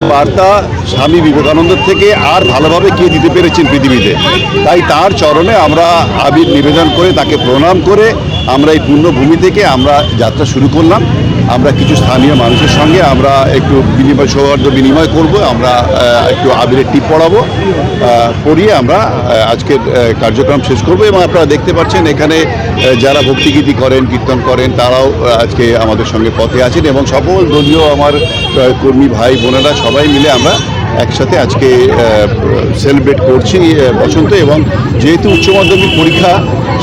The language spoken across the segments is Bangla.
বার্তা স্বামী বিবেকানন্দের থেকে আর ভালোভাবে কে দিতে পেরেছেন পৃথিবীতে। তাই তার চরণে আমরা আবির নিবেদন করে তাকে প্রণাম করে আমরা এই পূর্ণভূমি থেকে আমরা যাত্রা শুরু করলাম। আমরা কিছু স্থানীয় মানুষের সঙ্গে আমরা একটু বিনিময় সৌহার্দ্য বিনিময় করব, আমরা একটু আবিরের টিপ পড়াবো পড়িয়ে আমরা আজকের কার্যক্রম শেষ করব এবং আপনারা দেখতে পাচ্ছেন এখানে যারা ভক্তিগীতি করেন, কীর্তন করেন, তারাও আজকে আমাদের সঙ্গে পথে আছেন এবং সকল দলীয় আমার কর্মী ভাই বোনেরা সবাই মিলে আমরা একসাথে আজকে সেলিব্রেট করছি বসন্ত এবং যেহেতু উচ্চ মাধ্যমিক পরীক্ষা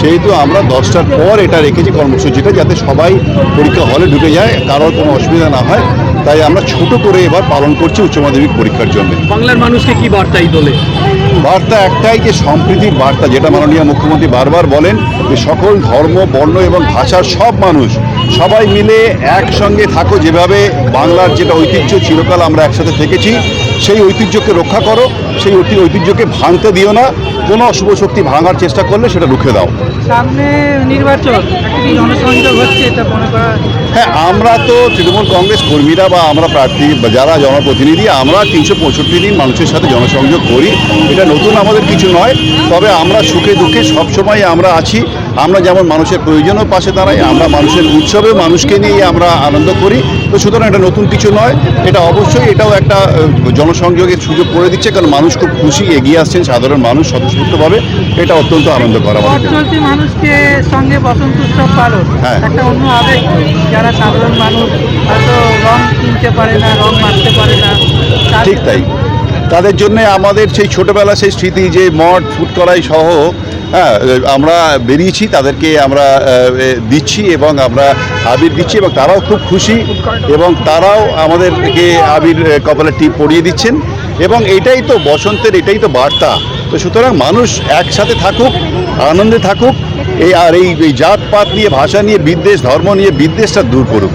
সেহেতু আমরা দশটার পর এটা রেখেছি কর্মসূচিটা যাতে সবাই পরীক্ষা হলে ঢুকে যায় কারোর কোনো অসুবিধা না হয়। তাই আমরা ছোট করে এবার পালন করছি উচ্চ মাধ্যমিক পরীক্ষার জন্য। বাংলার মানুষকে কি বার্তা এই দলে? বার্তা একটাই যে সম্প্রীতির বার্তা যেটা মাননীয় মুখ্যমন্ত্রী বারবার বলেন যে সকল ধর্ম বর্ণ এবং ভাষার সব মানুষ সবাই মিলে একসঙ্গে থাকো যেভাবে বাংলার যেটা ঐতিহ্য চিরকাল আমরা একসাথে থেকেছি। সেই ঐতিহ্যকে রক্ষা করো সেই ঐতি- ঐতিহ্যকে ভাঙতে দিও না কোনো অশুভ শক্তি ভাঙার চেষ্টা করলে সেটা রুখে দাও। সামনে নির্বাচন জনসংযোগ হচ্ছে এটা মনে করা? হ্যাঁ আমরা তো তৃণমূল কংগ্রেস কর্মীরা বা আমরা প্রার্থী যারা জনপ্রতিনিধি আমরা তিনশো পঁয়ষট্টি দিন মানুষের সাথে জনসংযোগ করি। এটা নতুন আমাদের কিছু নয় তবে আমরা সুখে দুঃখে সবসময় আমরা আছি। আমরা যেমন মানুষের প্রয়োজনও পাশে দাঁড়াই আমরা মানুষের উৎসবে মানুষকে নিয়ে আমরা আনন্দ করি তো সুতরাং এটা নতুন কিছু নয় এটা অবশ্যই এটাও একটা জনসংযোগের সুযোগ করে দিচ্ছে কারণ মানুষ খুব খুশি এগিয়ে আসছেন সাধারণ মানুষ স্বতঃস্ফূর্তভাবে এটা অত্যন্ত আনন্দ করা আমাদের জন্য। চলতি মানুষকে সঙ্গে বসন্ত উৎসব পালন হ্যাঁ। একটা অন্য আবেগ যারা সাধারণ মানুষ হয়তো রং কিনতে পারে না রং মারতে পারে না ঠিক তাই তাদের জন্য আমাদের সেই ছোটবেলা সেই স্মৃতি, যে মঠ ফুটকড়াই সহ হ্যাঁ আমরা বেরিয়েছি, তাদেরকে আমরা দিচ্ছি এবং আমরা আবির দিচ্ছি এবং তারাও খুব খুশি এবং তারাও আমাদেরকে আবির কপালে টিপ পরিয়ে দিচ্ছেন এবং এটাই তো বসন্তের, এটাই তো বার্তা। তো সুতরাং মানুষ একসাথে থাকুক, আনন্দে থাকুক, এই, আর এই জাতপাত নিয়ে, ভাষা নিয়ে, বিদ্বেষ, ধর্ম নিয়ে, বিদ্বেষটা দূর করুক।